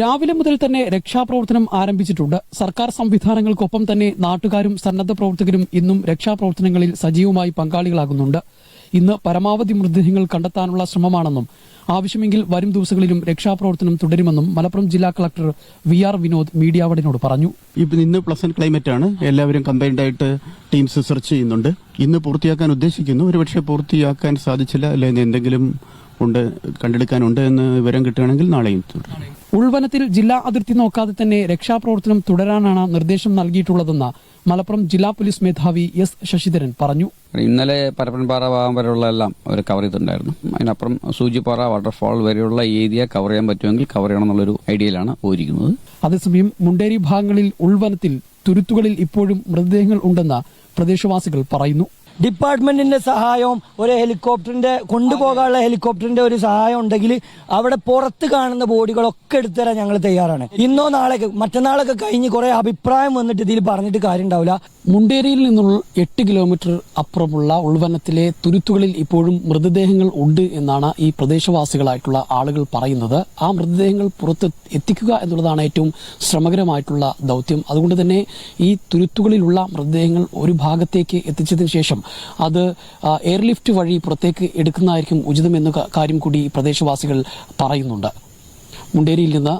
രാവിലെ മുതൽ തന്നെ രക്ഷാപ്രവർത്തനം ആരംഭിച്ചിട്ടുണ്ട്. സർക്കാർ സംവിധാനങ്ങൾക്കൊപ്പം തന്നെ നാട്ടുകാരും സന്നദ്ധ പ്രവർത്തകരും ഇന്നും രക്ഷാപ്രവർത്തനങ്ങളിൽ സജീവമായി പങ്കാളികളാകുന്നുണ്ട്. ഇന്ന് പരമാവധി മൃതദേഹങ്ങൾ കണ്ടെത്താനുള്ള ശ്രമമാണെന്നും ആവശ്യമെങ്കിൽ വരും ദിവസങ്ങളിലും രക്ഷാപ്രവർത്തനം തുടരുമെന്നും മലപ്പുറം ജില്ലാ കളക്ടർ വി ആർ വിനോദ് മീഡിയാവടിനോട് പറഞ്ഞു. ഇപ്പം ഇന്ന് പ്ലസന്റ് ക്ലൈമറ്റ് ആണ്. എല്ലാവരും കമ്പൈൻഡ് ആയിട്ട് ടീംസ് സെർച്ച് ചെയ്യുന്നുണ്ട്. ഇന്ന് പൂർത്തിയാക്കാൻ ഉദ്ദേശിക്കുന്നു. ഒരുപക്ഷെ പൂർത്തിയാക്കാൻ സാധിച്ചില്ല. അല്ലെങ്കിൽ എന്തെങ്കിലും ഉണ്ട് കണ്ടെടുക്കാനുണ്ട് എന്ന് വിവരം കിട്ടുകയാണെങ്കിൽ നാളെയും തുടരും. ഉൾവനത്തിൽ ജില്ലാ അതിർത്തി നോക്കാതെ തന്നെ രക്ഷാപ്രവർത്തനം തുടരാനാണ് നിർദ്ദേശം നൽകിയിട്ടുള്ളതെന്ന് മലപ്പുറം ജില്ലാ പോലീസ് മേധാവി എസ് ശശിധരൻ പറഞ്ഞു. ഇന്നലെ പരപ്പൻപാറ ഭാഗം വരെയുള്ള എല്ലാം അവർ കവർ ചെയ്തിട്ടുണ്ടായിരുന്നു. അതിനപ്പുറം സൂചിപ്പാറ വാട്ടർഫാൾ വരെയുള്ള ഏരിയ കവർ ചെയ്യാൻ പറ്റുമെങ്കിൽ കവർ ചെയ്യണം എന്നുള്ളൊരു ഐഡിയയിലാണ് പോയിരിക്കുന്നത്. അതേസമയം മുണ്ടേരി ഭാഗങ്ങളിൽ ഉൾവനത്തിൽ തുരുത്തുകളിൽ ഇപ്പോഴും മൃതദേഹങ്ങൾ ഉണ്ടെന്ന് പ്രദേശവാസികൾ പറയുന്നു. ഡിപ്പാർട്ട്മെന്റിന്റെ സഹായവും ഒരു ഹെലികോപ്റ്ററിന്റെ കൊണ്ടുപോകാനുള്ള ഹെലികോപ്റ്ററിന്റെ ഒരു സഹായം ഉണ്ടെങ്കിൽ അവിടെ പുറത്ത് കാണുന്ന ബോഡികളൊക്കെ എടുത്തുതരാൻ ഞങ്ങൾ തയ്യാറാണ്. ഇന്നോ നാളെ മറ്റന്നാളൊക്കെ കഴിഞ്ഞ് കുറെ അഭിപ്രായം വന്നിട്ട് ഇതിൽ പറഞ്ഞിട്ട് കാര്യം ഉണ്ടാവില്ല മുണ്ടേരിയിൽ നിന്നുള്ള എട്ട് കിലോമീറ്റർ അപ്പുറമുള്ള ഉൾവനത്തിലെ തുരുത്തുകളിൽ ഇപ്പോഴും മൃതദേഹങ്ങൾ ഉണ്ട് എന്നാണ് ഈ പ്രദേശവാസികളായിട്ടുള്ള ആളുകൾ പറയുന്നത്. ആ മൃതദേഹങ്ങൾ പുറത്ത് എത്തിക്കുക എന്നുള്ളതാണ് ഏറ്റവും ശ്രമകരമായിട്ടുള്ള ദൗത്യം. അതുകൊണ്ട് തന്നെ ഈ തുരുത്തുകളിലുള്ള മൃതദേഹങ്ങൾ ഒരു ഭാഗത്തേക്ക് എത്തിച്ചതിന് ശേഷം അത് എയർലിഫ്റ്റ് വഴി പുറത്തേക്ക് എടുക്കുന്നതായിരിക്കും ഉചിതമെന്ന കാര്യം കൂടി പ്രദേശവാസികൾ പറയുന്നുണ്ട്. മുണ്ടേരിയിൽ നിന്ന്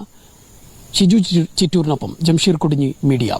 ഷിജു ചിറ്റൂരിനൊപ്പം ജംഷീർ കുടിഞ്ഞി മീഡിയ.